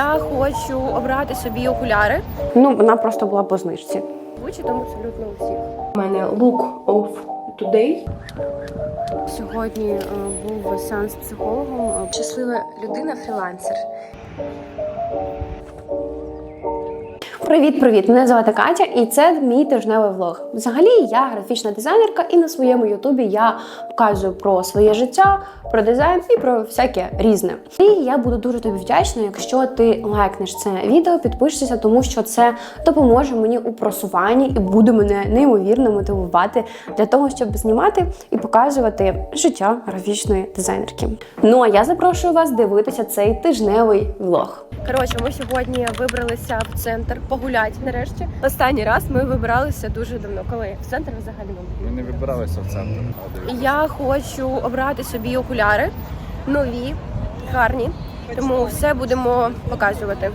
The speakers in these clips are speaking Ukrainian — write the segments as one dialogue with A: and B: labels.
A: Я хочу обрати собі окуляри.
B: Ну, вона просто була по знижці.
A: Вичі там абсолютно у всіх.
B: У мене look of today.
A: Сьогодні е, був сеанс з психологом. Щаслива людина, фрілансер.
B: Привіт, привіт! Мене звати Катя, і це мій тижневий влог. Взагалі, я графічна дизайнерка, і на своєму ютубі я показую про своє життя, про дизайн і про всяке різне. І я буду дуже тобі вдячна, якщо ти лайкнеш це відео, підпишешся, тому що це допоможе мені у просуванні і буде мене неймовірно мотивувати для того, щоб знімати і показувати життя графічної дизайнерки. Ну а я запрошую вас дивитися цей тижневий влог.
A: Коротше, ми сьогодні вибралися в центр погуляти нарешті. Останній раз ми вибиралися дуже давно. Коли в центр взагалі.
C: Ми не вибиралися в центр.
A: Я хочу обрати собі окуляри нові, гарні. Тому все будемо показувати.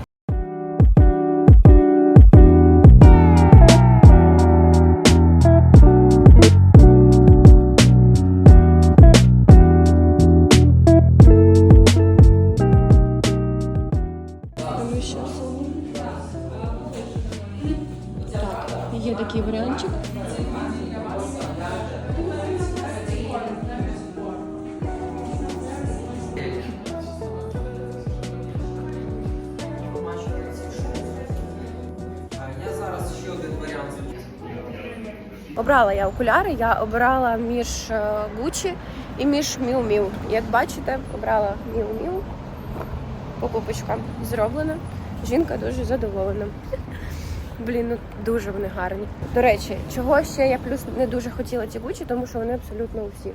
A: Обрала я окуляри, я обирала між Gucci і між Miu Miu. Як бачите, обрала Miu Miu. Покупочка зроблена. Жінка дуже задоволена. Блін, ну дуже вони гарні. До речі, чого ще я плюс не дуже хотіла ці Gucci, тому що вони абсолютно у всіх.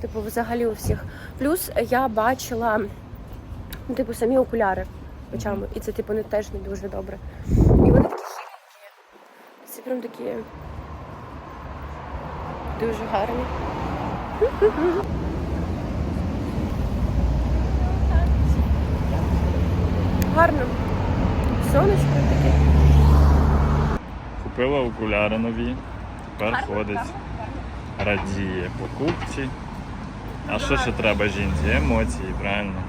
A: Типу, взагалі у всіх. Плюс я бачила, ну, типу, самі окуляри очами. І це, типу, не теж не дуже добре. І вони такі хиленькі. Це прям такі дуже гарні. Гарно. Сонечко таке.
C: Купила окуляри нові. Тепер ходить. Радіє покупці. А що ще треба жінці? Емоції, правильно?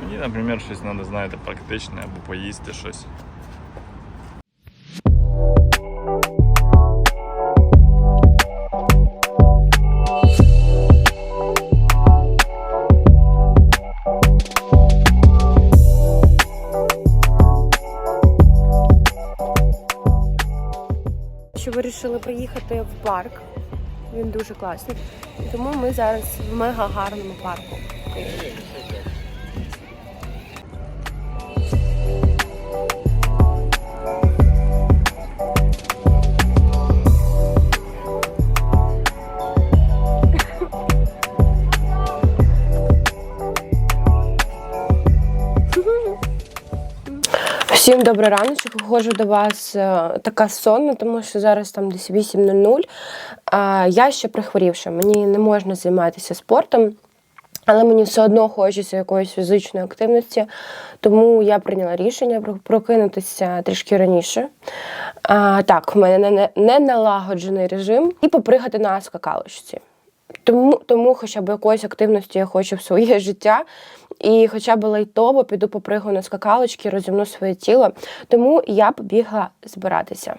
C: Мені, наприклад, щось треба, знаєте, практичне або поїсти щось.
A: Вирішили в парк. Він дуже класний. Тому ми зараз в мега гарному парку. Всім добрий раночок. Виходжу до вас е, така сонна, тому що зараз там десь 8.00. Я ще прихворівша. Мені не можна займатися спортом, але мені все одно хочеться якоїсь фізичної активності. Тому я прийняла рішення прокинутися трішки раніше. А, так, в мене не, не налагоджений режим, і попригати на скакалочці. Тому, тому хоча б якоїсь активності я хочу в своє життя. І хоча б лайтово піду попригаю на скакалочки, розімну своє тіло. Тому я побігла збиратися.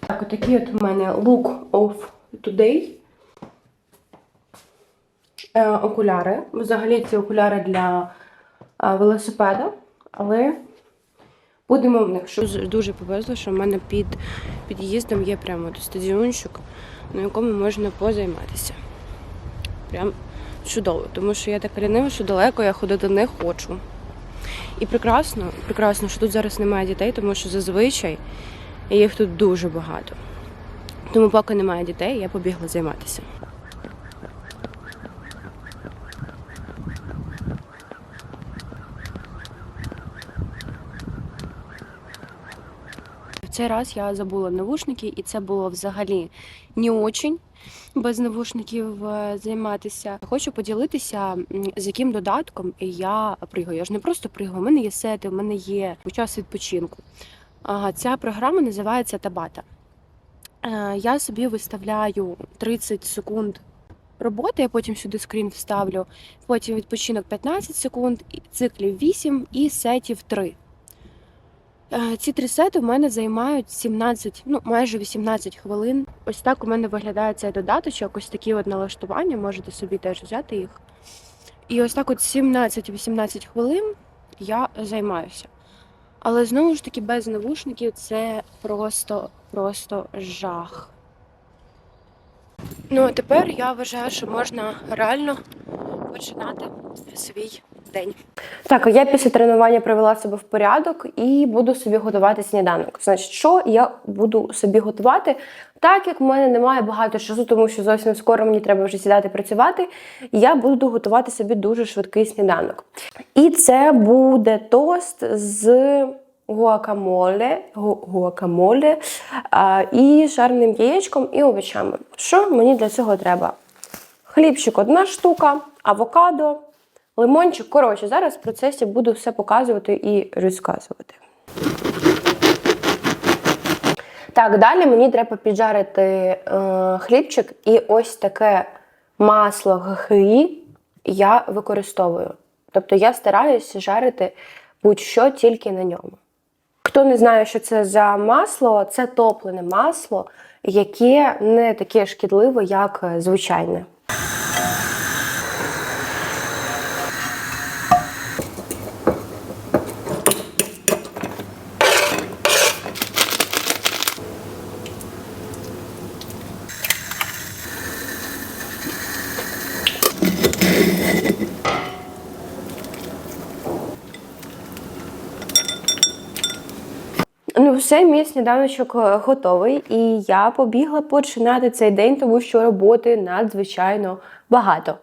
A: Так, отакий от у мене look of today. Е, окуляри. Взагалі ці окуляри для е, велосипеда, але будемо в них. Що дуже, повезло, що в мене під під'їздом є прямо стадіончик, на якому можна позайматися. Прям чудово, тому що я така лінива, що далеко я ходити не хочу. І прекрасно, прекрасно, що тут зараз немає дітей, тому що зазвичай їх тут дуже багато. Тому поки немає дітей, я побігла займатися. Цей раз я забула навушники, і це було взагалі не очень без навушників е, займатися. Хочу поділитися, з яким додатком я пригаю. Я ж не просто пригаю, у мене є сети, у мене є час відпочинку. Ця програма називається Табата. Е, Я собі виставляю 30 секунд роботи, я потім сюди скрін вставлю, потім відпочинок 15 секунд, циклів 8 і сетів 3. Е, Ці три сети в мене займають 17, ну майже 18 хвилин. Ось так у мене виглядає цей додаточок, ось такі от налаштування, можете собі теж взяти їх. І ось так от 17-18 хвилин я займаюся. Але знову ж таки без навушників це просто, просто жах. Ну а тепер я вважаю, що можна реально починати свій день. Так, я після тренування привела себе в порядок і буду собі готувати сніданок. Значить, що я буду собі готувати? Так як в мене немає багато часу, тому що зовсім скоро мені треба вже сідати працювати, я буду готувати собі дуже швидкий сніданок. І це буде тост з гуакамоле, гу- гуакамоле а, і жареним яєчком і овочами. Що мені для цього треба? Хлібчик одна штука, авокадо, лимончик. Коротше, зараз в процесі буду все показувати і розказувати. Так, далі мені треба піджарити е, хлібчик, і ось таке масло гхі я використовую. Тобто я стараюся жарити будь-що тільки на ньому. Хто не знає, що це за масло, це топлене масло, яке не таке шкідливе, як е, звичайне. Ну, все, мій сніданочок е, готовий, і я побігла починати цей день, тому що роботи надзвичайно багато.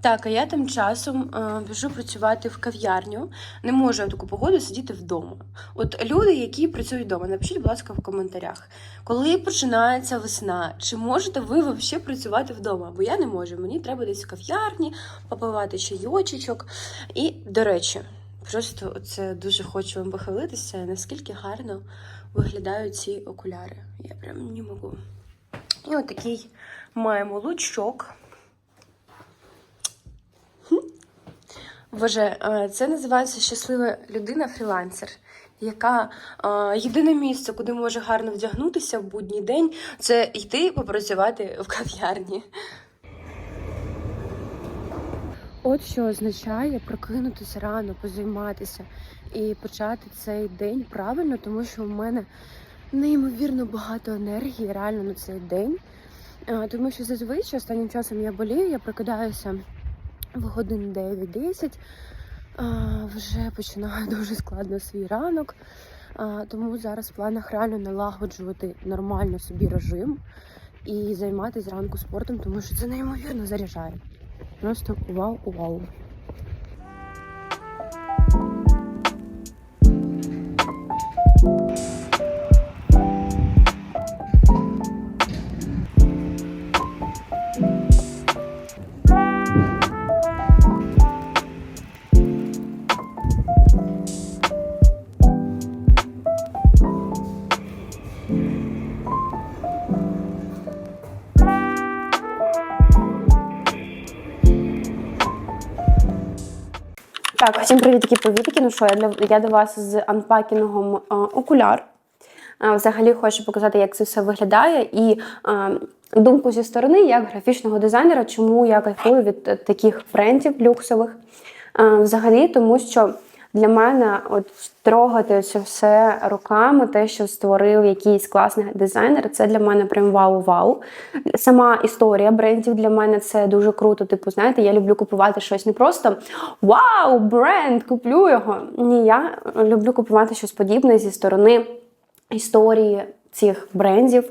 A: Так, а я тим часом е, біжу працювати в кав'ярню. Не можу в таку погоду сидіти вдома. От люди, які працюють вдома, напишіть, будь ласка, в коментарях, коли починається весна, чи можете ви взагалі працювати вдома? Бо я не можу. Мені треба десь в кав'ярні попивати чайочечок. І, до речі, просто це дуже хочу вам похвалитися, наскільки гарно виглядають ці окуляри. Я прям не можу. І от такий маємо лучок. Боже, е, це називається щаслива людина-фрілансер, яка е, єдине місце, куди може гарно вдягнутися в будній день, це йти попрацювати в кав'ярні. От що означає прокинутися рано, позайматися і почати цей день правильно, тому що у мене неймовірно багато енергії реально на цей день. Тому що зазвичай останнім часом я болію, я прокидаюся в годин 9-10. Вже починаю дуже складно свій ранок. Тому зараз в планах реально налагоджувати нормально собі режим і займатися зранку спортом, тому що це неймовірно заряджає. Просто вау-вау. Так, всім привітки повітки. Ну що, я, для, я до вас з анпакінгом е, окуляр. Е, взагалі хочу показати, як це все виглядає, і е, думку зі сторони, як графічного дизайнера, чому я кайфую від е, таких брендів люксових. Е, взагалі, тому що для мене от трогати це все руками, те, що створив якийсь класний дизайнер, це для мене прям вау-вау. Сама історія брендів для мене це дуже круто. Типу, знаєте, я люблю купувати щось не просто вау, бренд, куплю його. Ні, я люблю купувати щось подібне зі сторони історії цих брендів,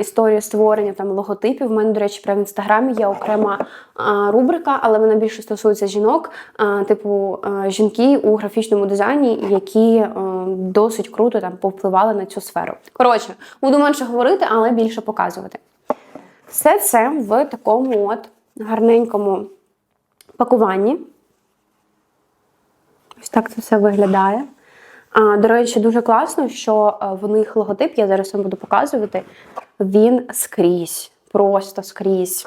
A: історію створення там логотипів. У мене, до речі, прямо в інстаграмі є окрема рубрика, але вона більше стосується жінок, типу жінки у графічному дизайні, які досить круто там повпливали на цю сферу. Коротше, буду менше говорити, але більше показувати. Все це в такому от гарненькому пакуванні. Ось так це все виглядає. До речі, дуже класно, що е, в них логотип, я зараз вам буду показувати, він скрізь, просто скрізь.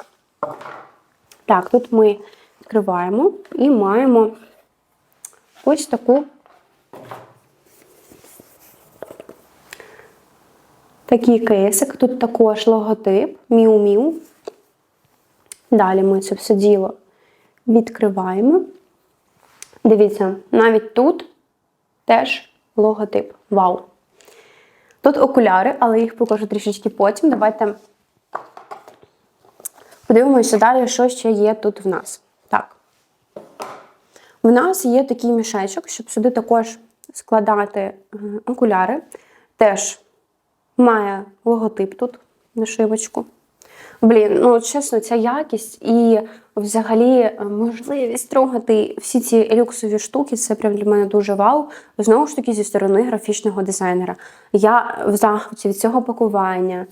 A: Так, тут ми відкриваємо і маємо ось таку такий кейсик. Тут також логотип Міу-Міу. Далі ми це все діло відкриваємо. Дивіться, навіть тут теж логотип. Вау! Тут окуляри, але їх покажу трішечки потім. Давайте подивимося далі, що ще є тут в нас. Так. В нас є такий мішечок, щоб сюди також складати е, окуляри. Теж має логотип тут на шивочку. Блін, ну чесно, ця якість і взагалі е, можливість трогати всі ці люксові штуки, це прям для мене дуже вау. Знову ж таки, зі сторони графічного дизайнера. Я в захваті від цього пакування.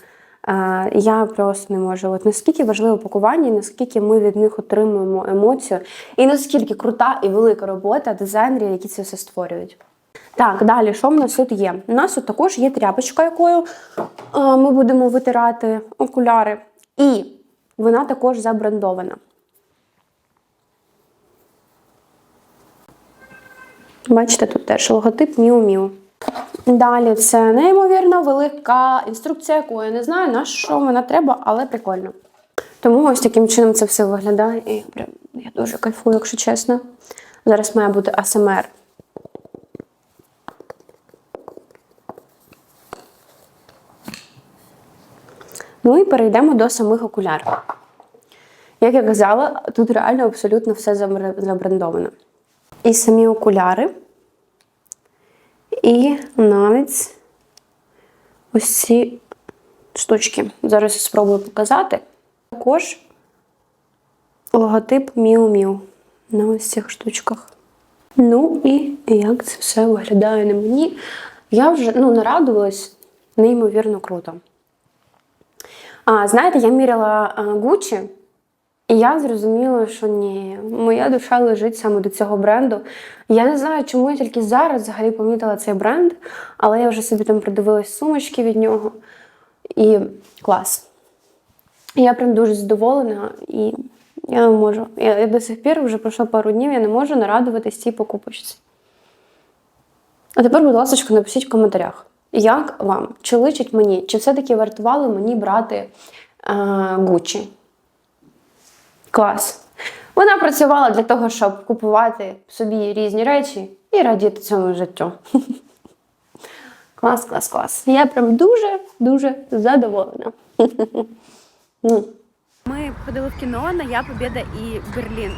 A: Е, Я просто не можу. От наскільки важливе пакування, наскільки ми від них отримуємо емоцію, і наскільки крута і велика робота дизайнерів, які це все створюють. Так, далі, що в нас тут є? У нас тут також є тряпочка, якою е, ми будемо витирати окуляри. І вона також забрендована. Бачите, тут теж логотип Міу-Міу. Далі це неймовірно велика інструкція, яку я не знаю, на що вона треба, але прикольно. Тому ось таким чином це все виглядає. І я дуже кайфую, якщо чесно. Зараз має бути АСМР. Ну і перейдемо до самих окулярів. Як я казала, тут реально абсолютно все забр- забрендовано. І самі окуляри, і навіть ось ці штучки. Зараз я спробую показати. Також логотип Міу Міу на ось цих штучках. Ну і як це все виглядає на мені. Я вже ну, нарадувалась неймовірно круто. А, знаєте, я міряла Гуччі, і я зрозуміла, що ні, моя душа лежить саме до цього бренду. Я не знаю, чому я тільки зараз взагалі помітила цей бренд, але я вже собі там придивилась сумочки від нього. І клас. Я прям дуже задоволена і я не можу. Я, я до сих пір вже пройшло пару днів, я не можу нарадуватись цій покупочці. А тепер, будь ласка, напишіть в коментарях, як вам? Чи личить мені, чи все-таки вартувало мені брати Гуччі? Клас. Вона працювала для того, щоб купувати собі різні речі і радіти цьому життю. Клас, клас, клас. Я прям дуже-дуже задоволена. Ну.
D: Ми ходили в кіно на Я Побєда і Берлін.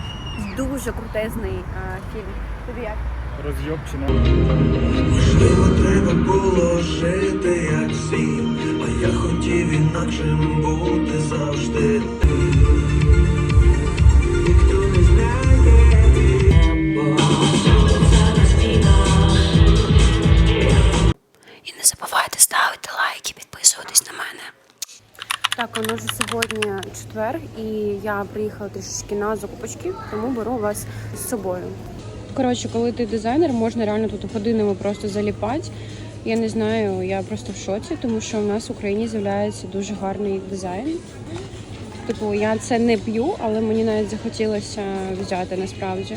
D: Дуже крутезний а, фільм. Тобі як?
C: Розйобчина.
E: Можливо, треба було жити як всі, а я хотів інакшим бути завжди. Ніхто не знає.
A: І не забувайте ставити лайки, підписуватись на мене.
F: Так, у нас же сьогодні четвер, і я приїхала трішечки на закупочки, тому беру вас з собою. Коротше, коли ти дизайнер, можна реально тут годинами просто заліпати. Я не знаю, я просто в шоці, тому що в нас в Україні з'являється дуже гарний дизайн. Типу, я це не п'ю, але мені навіть захотілося взяти насправді.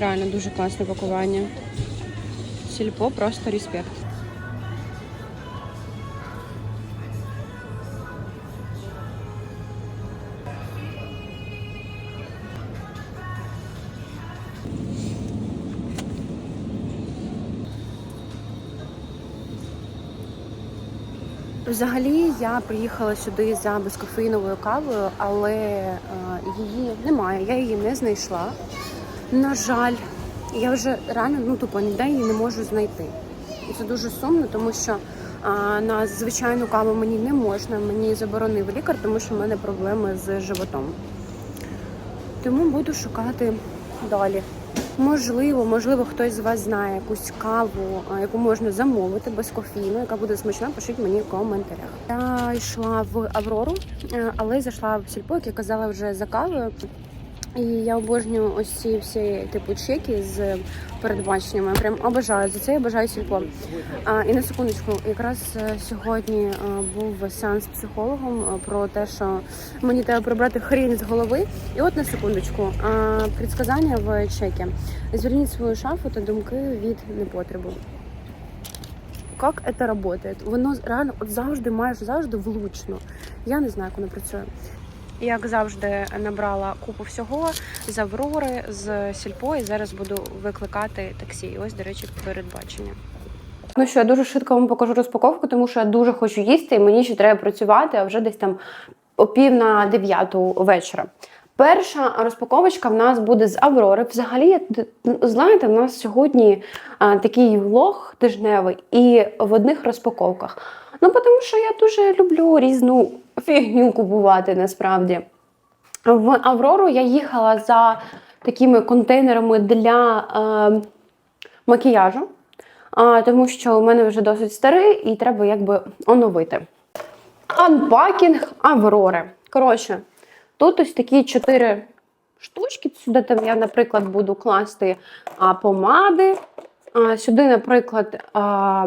F: Реально дуже класне пакування. Сільпо просто респект. Взагалі я приїхала сюди за безкофеїновою кавою, але е, її немає, я її не знайшла. На жаль, я вже реально ну тупо ніде її не можу знайти. І це дуже сумно, тому що е, на звичайну каву мені не можна, мені заборонив лікар, тому що в мене проблеми з животом. Тому буду шукати далі. Можливо, можливо, хтось з вас знає якусь каву, яку можна замовити без кофеїну, яка буде смачна, пишіть мені в коментарях. Я йшла в Аврору, е, але зайшла в сільпо, як я казала вже за кавою.
D: І я обожнюю ось ці всі типу чеки з передбаченнями. Прям обожаю. За це я бажаю сільпо. А, і на секундочку, якраз е, сьогодні е, був сеанс з психологом е, про те, що мені треба прибрати хрінь з голови. І от на секундочку, а, предсказання в чекі. Зверніть свою шафу та думки від непотребу. Як це працює? Воно реально от завжди, майже завжди влучно. Я не знаю, як воно працює. Як завжди, набрала купу всього з Аврори, з Сільпо, і зараз буду викликати таксі. І ось, до речі, передбачення.
A: Ну що, я дуже швидко вам покажу розпаковку, тому що я дуже хочу їсти, і мені ще треба працювати, а вже десь там о пів на дев'яту вечора. Перша розпаковочка в нас буде з Аврори. Взагалі, знаєте, в нас сьогодні а, такий влог тижневий і в одних розпаковках. Ну, тому що я дуже люблю різну фігню купувати насправді. В Аврору я їхала за такими контейнерами для е, макіяжу, а, тому що у мене вже досить старий і треба якби оновити. Анпакінг Аврори. Коротше, тут ось такі чотири штучки. Сюди там я, наприклад, буду класти помади. Сюди, наприклад,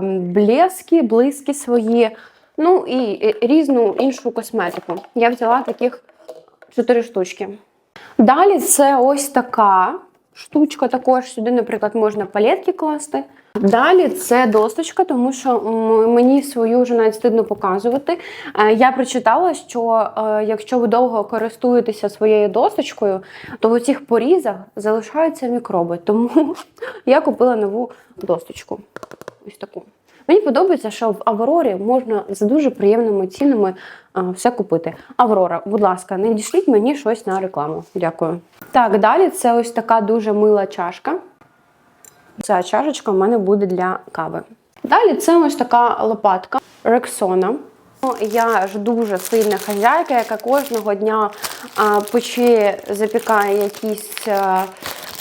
A: блески, блиски свої. Ну і різну іншу косметику. Я взяла таких чотири штучки. Далі це ось така штучка. Також сюди, наприклад, можна палетки класти. Далі це досточка, тому що мені свою вже навіть стидно показувати. Е, Я прочитала, що е, якщо ви довго користуєтеся своєю досточкою, то в цих порізах залишаються мікроби. Тому я купила нову досточку. Ось таку. Мені подобається, що в Аврорі можна за дуже приємними цінами все купити. Аврора, будь ласка, не дішліть мені щось на рекламу. Дякую. Так, далі це ось така дуже мила чашка. Ця чашечка в мене буде для кави. Далі це ось така лопатка Рексона. Ну, Я ж дуже сильна хазяйка, яка кожного дня пече, запікає якісь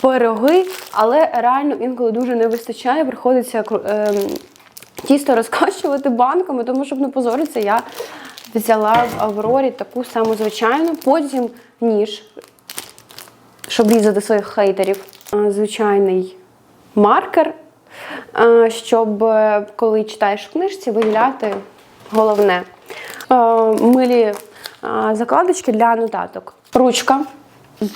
A: пироги, але реально інколи дуже не вистачає. Приходиться ем, тісто розкачувати банками, тому щоб не позоритися, я взяла в Аврорі таку саму звичайну, потім ніж, щоб різати своїх хейтерів. Звичайний маркер, щоб е, коли читаєш в книжці, виділяти головне. Е, Милі закладочки для нотаток. Ручка.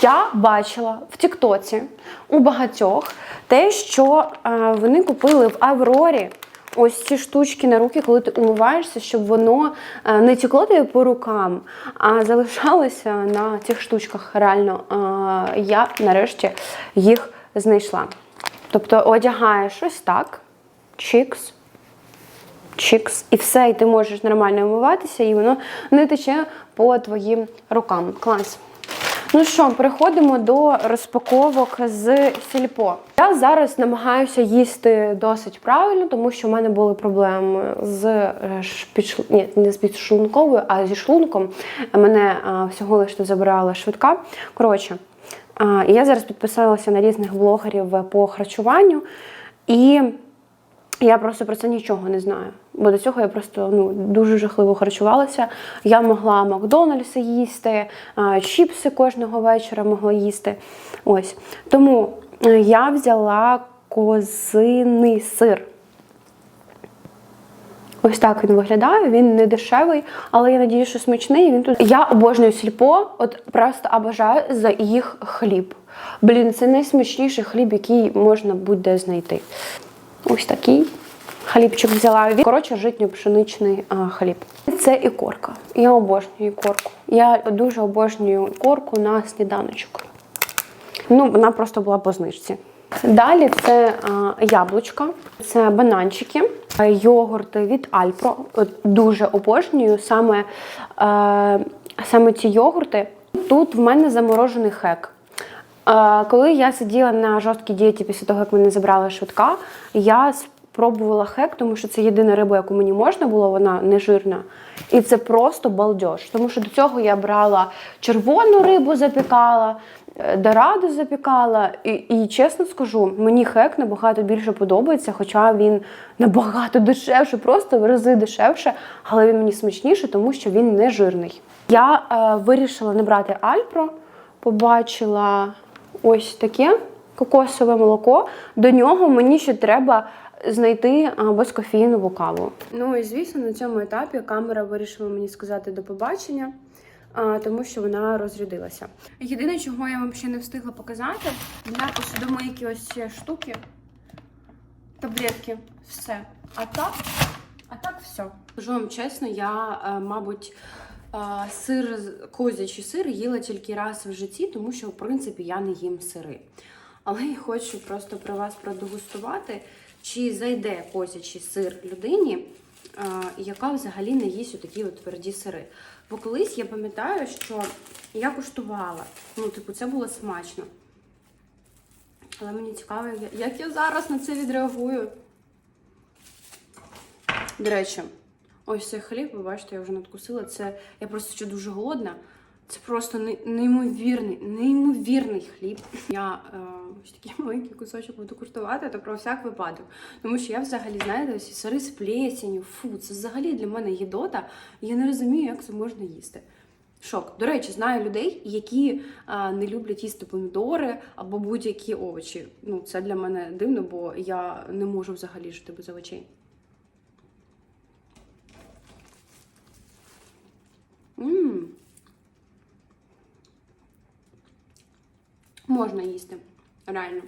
A: Я бачила в Тіктоці у багатьох те, що е, вони купили в Аврорі. Ось ці штучки на руки, коли ти умиваєшся, щоб воно е, не тікло тобі по рукам, а залишалося на цих штучках. Реально, е, я нарешті їх знайшла. Тобто одягаєш ось так, чікс, чікс, і все, і ти можеш нормально вмиватися, і воно не тече по твоїм рукам. Клас. Ну що, переходимо до розпаковок з сільпо. Я зараз намагаюся їсти досить правильно, тому що в мене були проблеми з е, Ні, не з підшлунковою, а зі шлунком. Мене а, всього лише забирала швидка. Коротше, я зараз підписалася на різних блогерів по харчуванню. І я просто про це нічого не знаю. Бо до цього я просто ну, дуже жахливо харчувалася. Я могла Макдональдси їсти, чіпси кожного вечора могла їсти. Ось. Тому е, я взяла козиний сир. Ось так він виглядає. Він не дешевий, але я надію, що смачний. Він тут. Я обожнюю сільпо, от просто обожаю за їх хліб. Блін, це найсмачніший хліб, який можна буде знайти. Ось такий хлібчик взяла. Коротше, житньо-пшеничний хліб. Це ікорка. Я обожнюю ікорку. Я дуже обожнюю ікорку на сніданочок. Ну, вона просто була по знижці. Далі це яблучко, яблучка, це бананчики, йогурти від Альпро. Дуже обожнюю саме, е, саме ці йогурти. Тут в мене заморожений хек. Е, Коли я сиділа на жорсткій дієті після того, як мене забрала швидка, я спробувала хек, тому що це єдина риба, яку мені можна було, вона не жирна. І це просто балдеж. Тому що до цього я брала червону рибу, запікала, е, дораду запікала. І, і чесно скажу, мені хек набагато більше подобається, хоча він набагато дешевше, просто в рази дешевше, але він мені смачніше, тому що він не жирний. Я е, вирішила не брати Альпро.
G: побачила ось таке кокосове молоко. До нього мені ще треба знайти а, безкофеїнову каву.
A: Ну і звісно, на цьому етапі камера вирішила мені сказати до побачення, тому що вона розрядилася. Єдине, чого я вам ще не встигла показати, для посудомийки ось штуки, таблетки, все. А так, а так все. Скажу вам чесно, я, е, мабуть, е, сир, козячий сир їла тільки раз в житті, тому що, в принципі, я не їм сири. Але я хочу просто про вас продегустувати, чи зайде козячий сир людині, яка взагалі не їсть такі от тверді сири. Бо колись я пам'ятаю, що я куштувала. Ну, типу, це було смачно. Але мені цікаво, як я зараз на це відреагую. До речі, ось цей хліб, ви бачите, я вже надкусила. Це я просто ще дуже голодна. Це просто неймовірний, неймовірний хліб. Я е, ось такий маленький кусочок буду куштувати, то про всяк випадок. Тому що я взагалі, знаєте, ось сири з плесенью, фу, це взагалі для мене гідота. і Я не розумію, як це можна їсти. Шок. До речі, знаю людей, які а, не люблять їсти помідори або будь-які овочі. Ну, це для мене дивно, бо я не можу взагалі жити без овочей. Мм. Можна їсти, реально.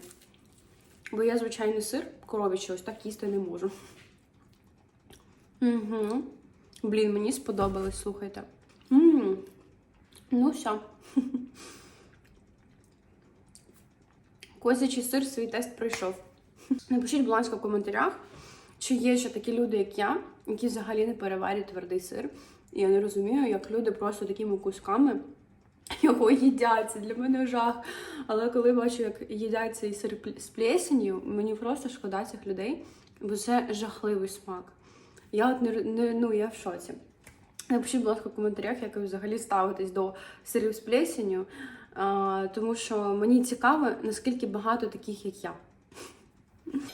A: Бо я звичайний сир коров'ячий ось так їсти не можу. Угу. Блін, мені сподобалось, слухайте. Мм. Ну, все. Козячий сир свій тест пройшов. Напишіть, будь ласка, в коментарях, чи є ще такі люди, як я, які взагалі не переварюють твердий сир. І я не розумію, як люди просто такими кусками його їдять. Це для мене жах. Але коли бачу, як їдять цей сир з плесенью, мені просто шкода цих людей, бо це жахливий смак. Я от не, не ну я в шоці. Напишіть, будь ласка, в коментарях, як ви взагалі ставитесь до сирів з плесенью, тому що мені цікаво, наскільки багато таких, як я.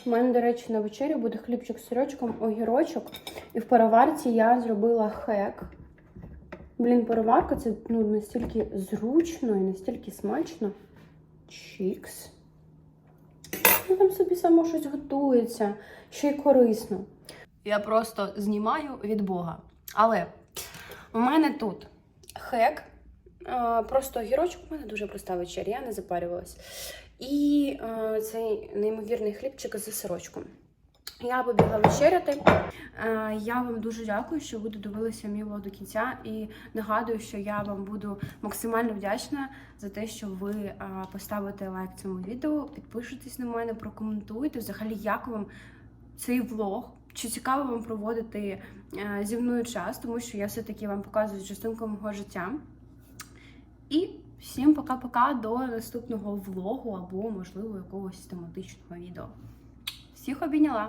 G: У мене, до речі, на вечерю буде хлібчик з сирочком, огірочок. І в переварці я зробила хек. Блін, переварка це ну, настільки зручно і настільки смачно. Чікс. Ну, там собі само щось готується, ще й корисно.
A: Я просто знімаю від Бога. Але у мене тут хек, просто огірочок, у мене дуже проста вечеря, я не запарювалась. І цей неймовірний хлібчик з сирочком. Я побігла вечеряти. Е, Я вам дуже дякую, що ви додивилися мій влог до кінця. І нагадую, що я вам буду максимально вдячна за те, що ви е, поставите лайк цьому відео, підпишитесь на мене, прокоментуйте взагалі, як вам цей влог. Чи цікаво вам проводити е, зі мною час, тому що я все-таки вам показую частинку мого життя. І всім пока-пока до наступного влогу або, можливо, якогось тематичного відео. Всіх обійняла!